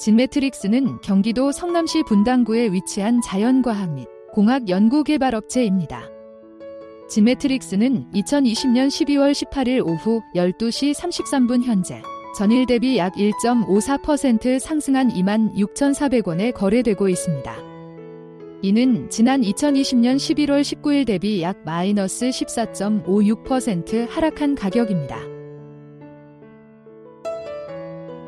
진매트릭스는 경기도 성남시 분당구에 위치한 자연과학 및 공학 연구개발업체입니다. 진매트릭스는 2020년 12월 18일 오후 12시 33분 현재 전일 대비 약 1.54% 상승한 2만 6,400원에 거래되고 있습니다. 이는 지난 2020년 11월 19일 대비 약 마이너스 14.56% 하락한 가격입니다.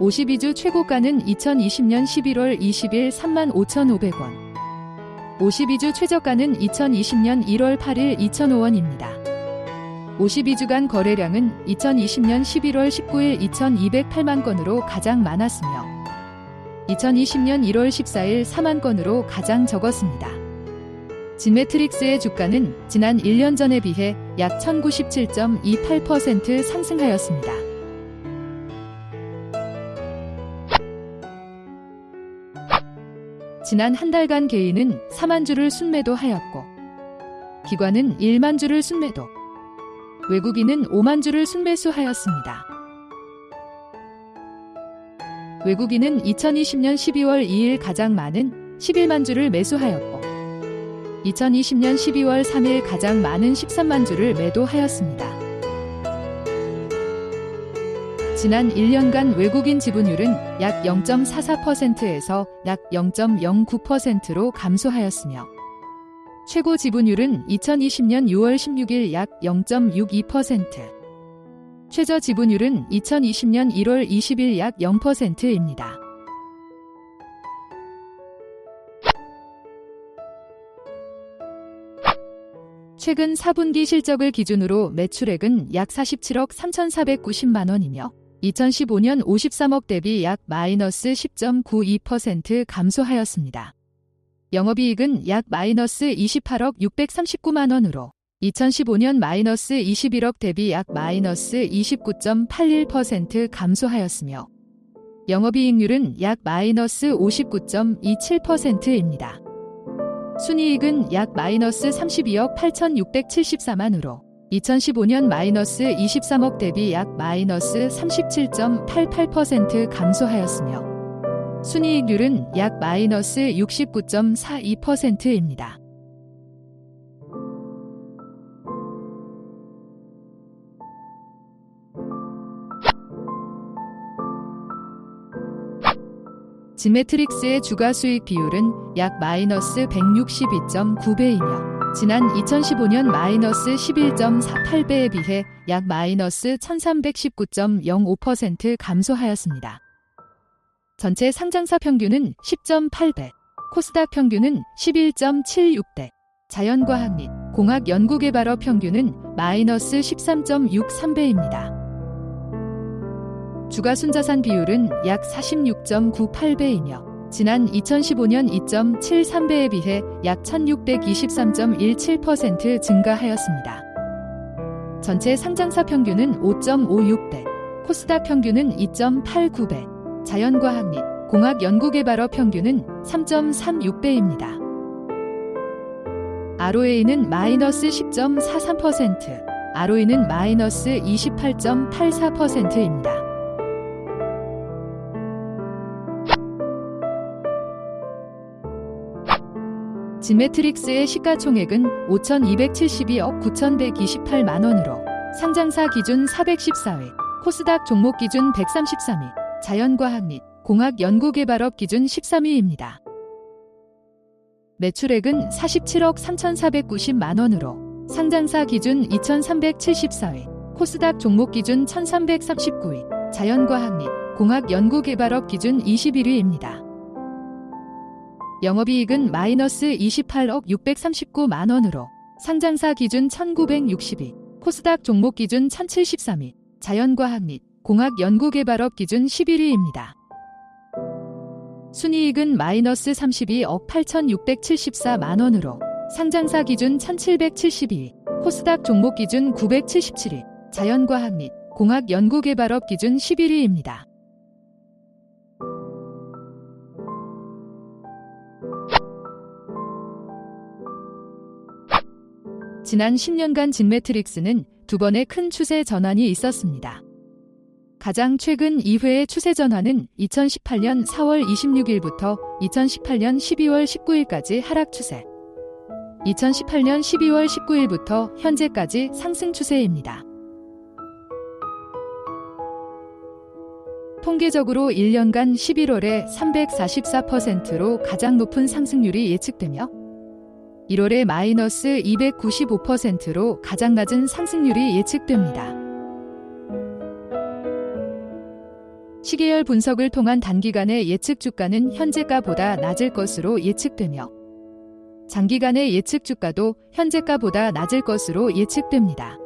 52주 최고가는 2020년 11월 20일 35,500원. 52주 최저가는 2020년 1월 8일 2,005원입니다. 52주간 거래량은 2020년 11월 19일 2,208만 건으로 가장 많았으며 2020년 1월 14일 4만 건으로 가장 적었습니다. 진매트릭스의 주가는 지난 1년 전에 비해 약 1097.28% 상승하였습니다. 지난 한 달간 개인은 4만 주를 순매도 하였고 기관은 1만 주를 순매도, 외국인은 5만 주를 순매수하였습니다. 외국인은 2020년 12월 2일 가장 많은 11만 주를 매수하였고 2020년 12월 3일 가장 많은 13만 주를 매도하였습니다. 지난 1년간 외국인 지분율은 약 0.44%에서 약 0.09%로 감소하였으며 최고 지분율은 2020년 6월 16일 약 0.62%, 최저 지분율은 2020년 1월 20일 약 0%입니다. 최근 4분기 실적을 기준으로 매출액은 약 47억 3,490만 원이며 2015년 53억 대비 약 마이너스 10.92% 감소하였습니다. 영업이익은 약 마이너스 28억 639만 원으로 2015년 마이너스 21억 대비 약 마이너스 29.81% 감소하였으며 영업이익률은 약 마이너스 59.27%입니다. 순이익은 약 마이너스 32억 8,674만으로 2015년 마이너스 23억 대비 약 마이너스 37.88% 감소하였으며 순이익률은 약 마이너스 69.42%입니다. 지메트릭스의 주가 수익 비율은 약 마이너스 162.9배이며 지난 2015년 마이너스 11.48배에 비해 약 마이너스 1319.05% 감소하였습니다. 전체 상장사 평균은 10.8배, 코스닥 평균은 11.76대, 자연과학 및 공학 연구개발업 평균은 마이너스 13.63배입니다. 주가 순자산 비율은 약 46.98배이며 지난 2015년 2.73배에 비해 약 1623.17% 증가하였습니다. 전체 상장사 평균은 5.56배, 코스닥 평균은 2.89배, 자연과학 및 공학 연구개발업 평균은 3.36배입니다. ROA는 마이너스 10.43%, ROE는 마이너스 28.84%입니다. 지메트릭스의 시가총액은 5,272억 9,128만 원으로 상장사 기준 414회, 코스닥 종목 기준 133위, 자연과학 및 공학 연구개발업 기준 13위입니다. 매출액은 47억 3,490만 원으로 상장사 기준 2,374위, 코스닥 종목 기준 1,339위, 자연과학 및 공학 연구개발업 기준 21위입니다. 영업이익은 마이너스 28억 639만 원으로 상장사 기준 1962, 코스닥 종목 기준 1073위, 자연과학 및 공학 연구개발업 기준 11위입니다. 순이익은 마이너스 32억 8,674만 원으로 상장사 기준 1,772위, 코스닥 종목 기준 977위, 자연과학 및 공학 연구개발업 기준 11위입니다. 지난 10년간 진매트릭스는 두 번의 큰 추세 전환이 있었습니다. 가장 최근 2회의 추세 전환은 2018년 4월 26일부터 2018년 12월 19일까지 하락 추세. 2018년 12월 19일부터 현재까지 상승 추세입니다. 통계적으로 1년간 11월에 344%로 가장 높은 상승률이 예측되며 1월에 마이너스 295%로 가장 낮은 상승률이 예측됩니다. 시계열 분석을 통한 단기간의 예측 주가는 현재가보다 낮을 것으로 예측되며 장기간의 예측 주가도 현재가보다 낮을 것으로 예측됩니다.